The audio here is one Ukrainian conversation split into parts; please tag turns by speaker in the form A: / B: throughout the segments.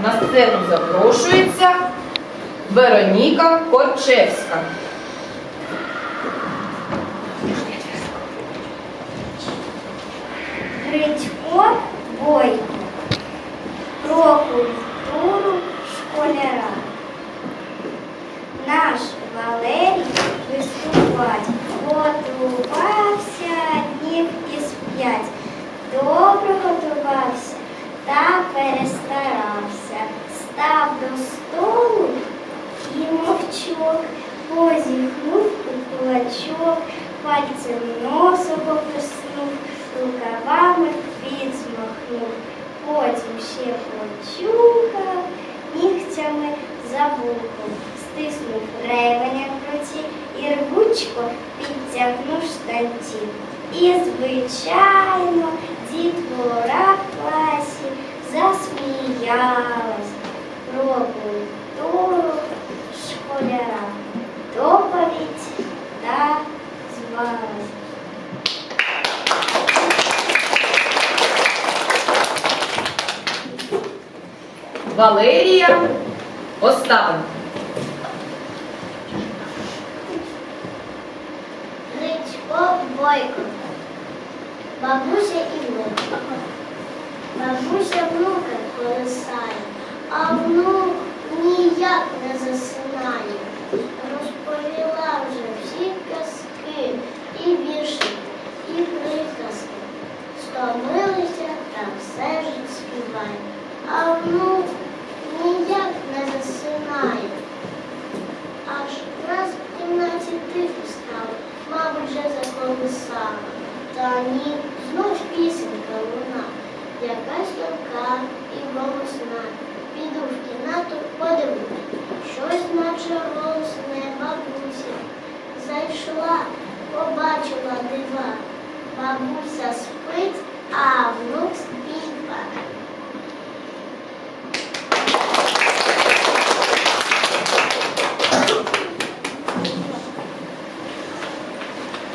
A: На сцену запрошується Вероніка Корчевська.
B: Грицько Бойко. Про культуру школяра. Наш Валерій виступать. Готувався днів із п'ять. Добре готувався та перестарався. Став до столу і мовчок. Позіхнув у кулачок, пальцем носом пописнув, рукавами підзмахнув. Потім ще почухав, нігтями за вухом, стиснув ревеня в руці і рвучко підтягнув штанці. І, звичайно, дітвора в класі засміялась про культуру школяра. Доповідь та звалась.
A: Валерія Оставина.
B: Гречко Бойко. Бабуся і. Бабуся внука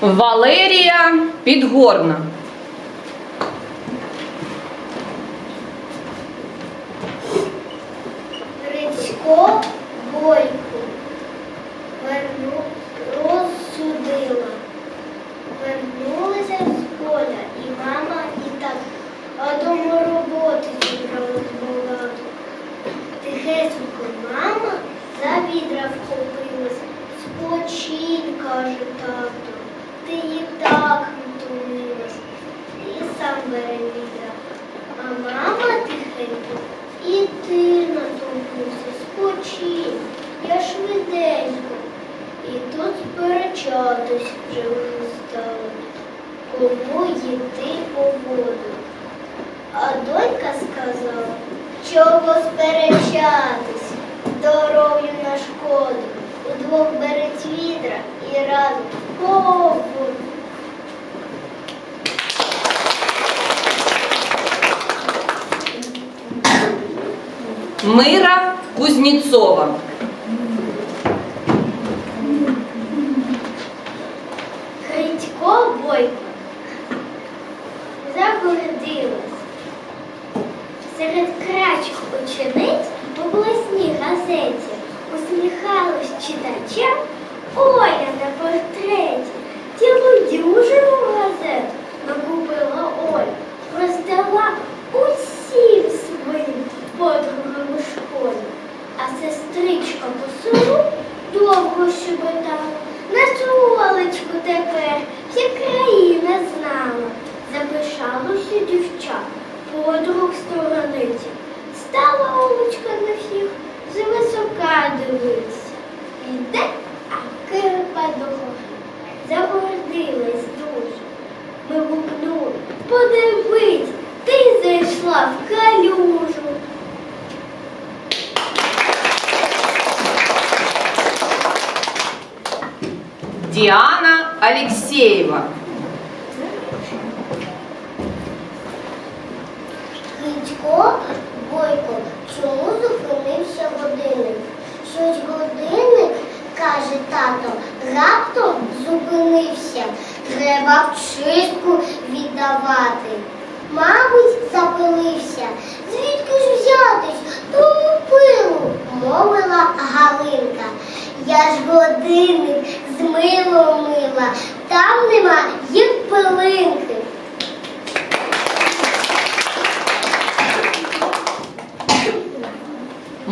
A: Валерія Підгорна.
B: Спочинь, я швиденько. І тут сперечатись вже вже стали, кому йти по воду. А донька сказала, чого сперечатись, здоров'ю на шкоду. Удвох береть відра і разом по.
A: Мира Кузнєцова.
B: Грицько Бойко загородилась. Серед крачок учениць у обласній газеті усміхалась читачам Оля на портреті. Цілу дюжину газет накупила Оля, роздала А сестричка по селу довго щебетала. На солечку тепер вся країна знала. Запишалося дівчат, подруг сторониці. Стала Олечка на всіх звисока дивитися. Іде, а кирпа догори. Загордилась дуже. Ми гукнули, подивись, ти зайшла в калюжу.
A: Діана Алєксєєва.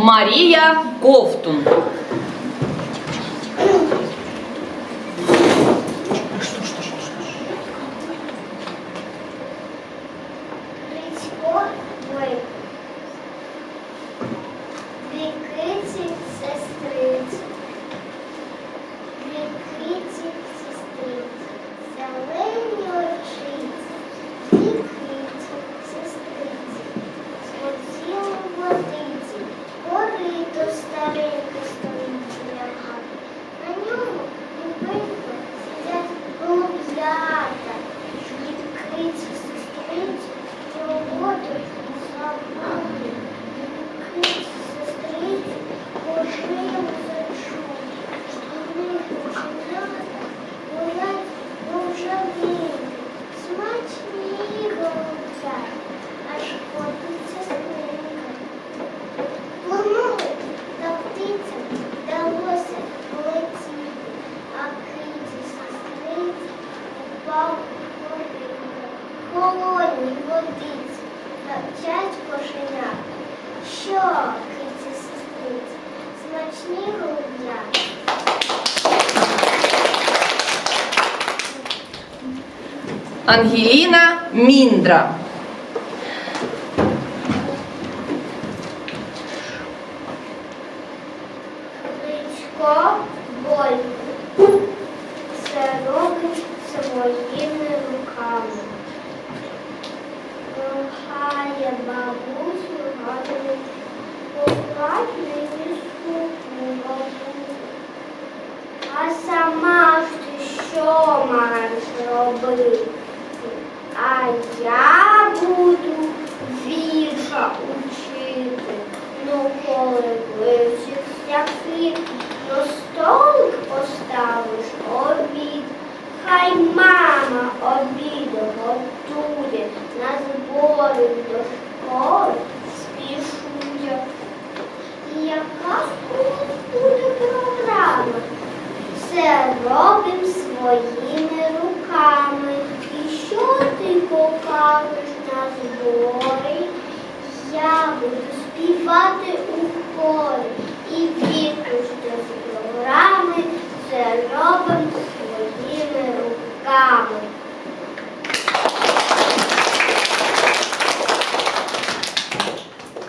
B: Марія Ковтун. Ангеліна Міндра.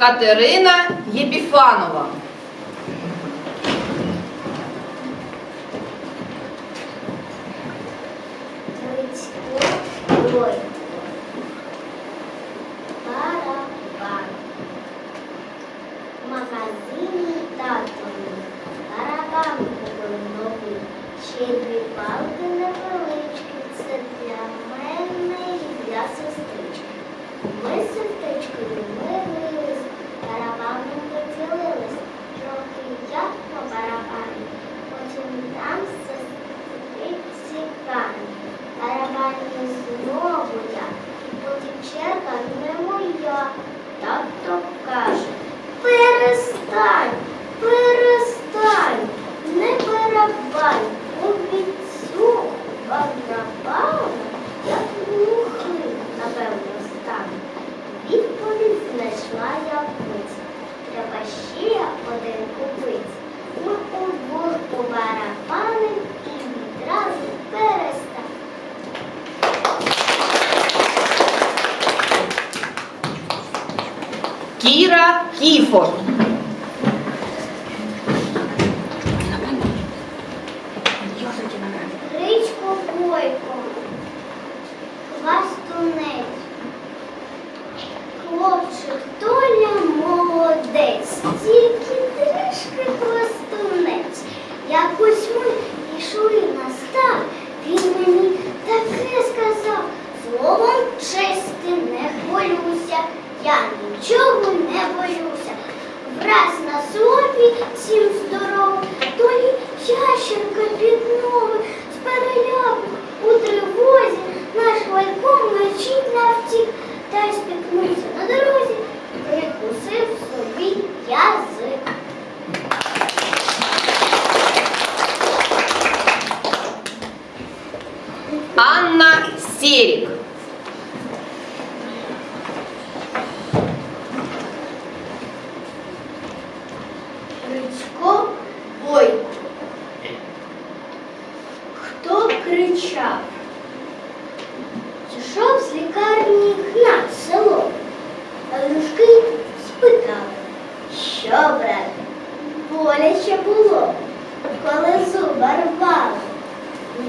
B: Катерина Єпіфанова.
A: Магазині татові новий, ще й дві палки. Це для мене і для сестрички. Ми з сестричкою ще один купець. Ми обох побарабаним і відразу перестав.
B: Кіра Кіфор.
A: я нічого не боюся. Враз на собі всім здоров, то й ящерка під ноги з переляку у тривозі наш вальком лечить навтік та й спікнувся на дорозі, прикусив собі язик.
B: Анна Сірік Спитали, що брати, боляче було, коли зуба рвали.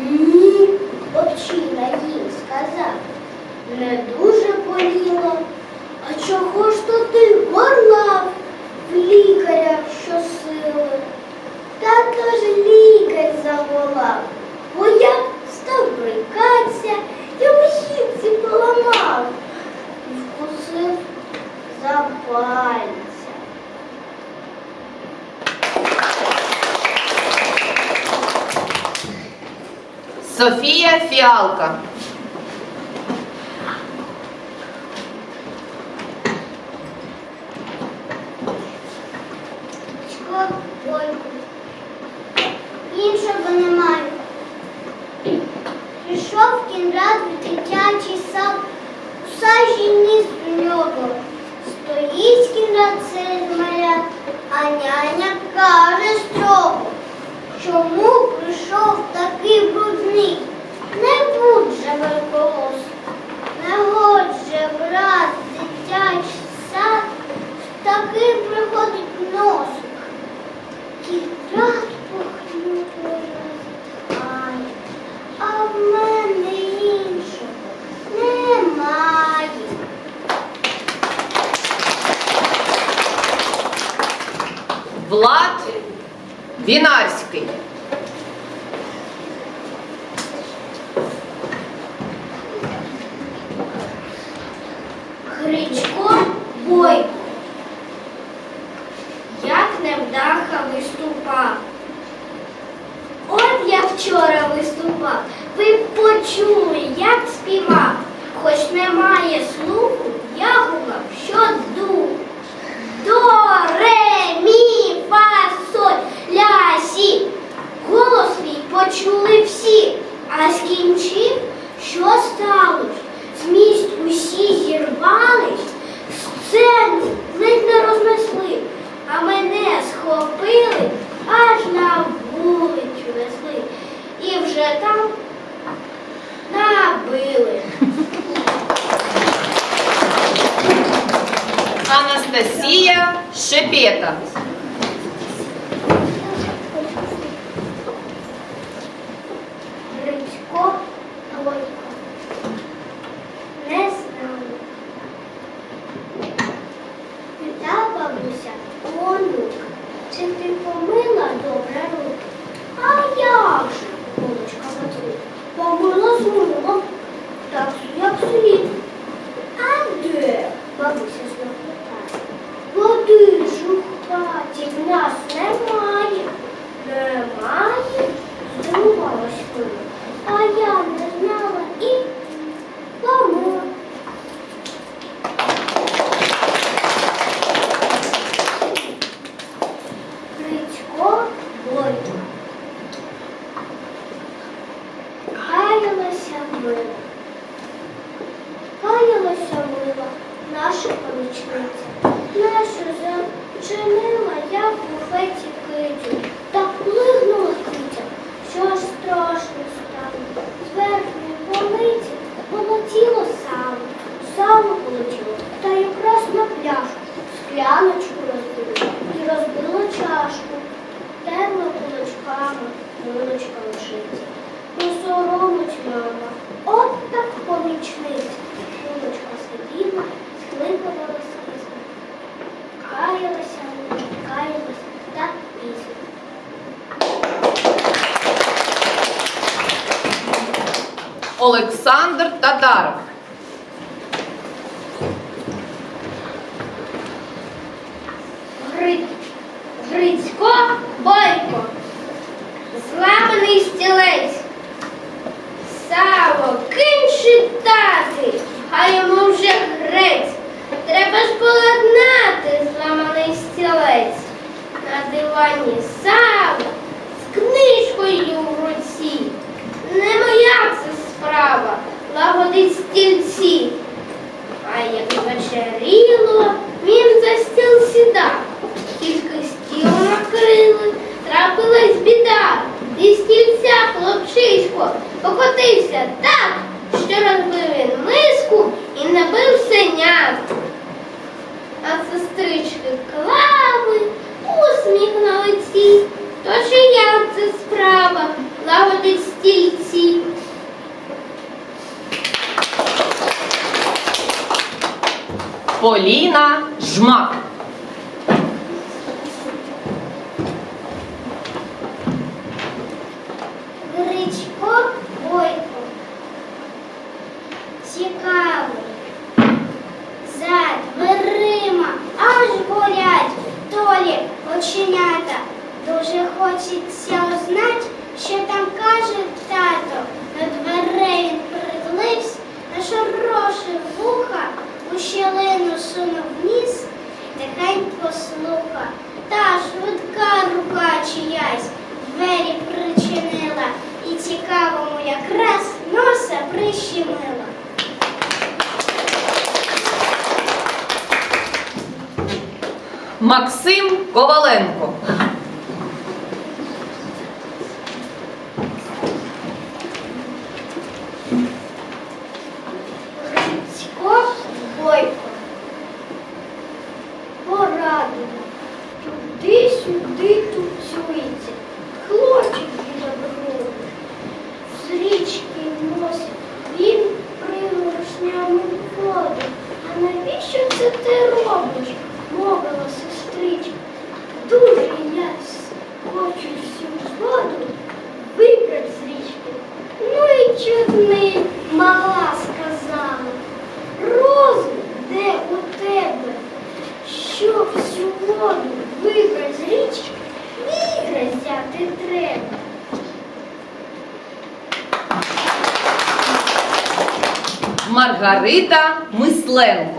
B: Ні, обчина їм сказав. Не дуже боліло, а чого ж то ти горлав в лікаря щосили? Та то ж лікар заволав, бо я став брикатися, я мишівці поламав. Вкусив запалиться.
A: Софія Фіалка. Влад Вінарський.
B: 아, 하고 있습니다. Поліна жмак. Максим Коваленко. Маргарита Мисленко.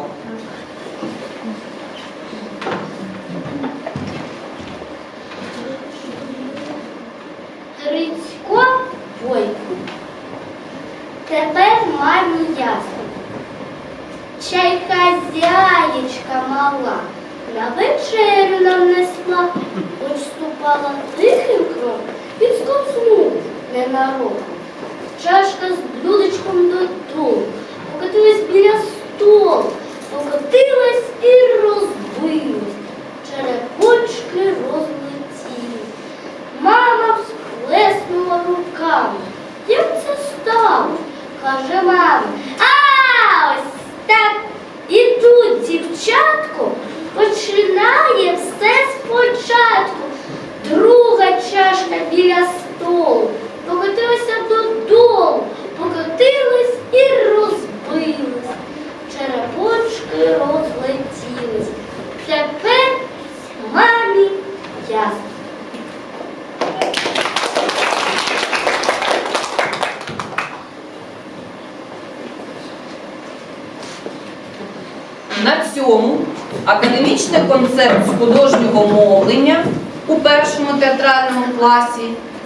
B: цьому академічний концепт художнього мовлення у першому театральному класі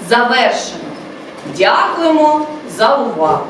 B: завершено. Дякуємо за увагу!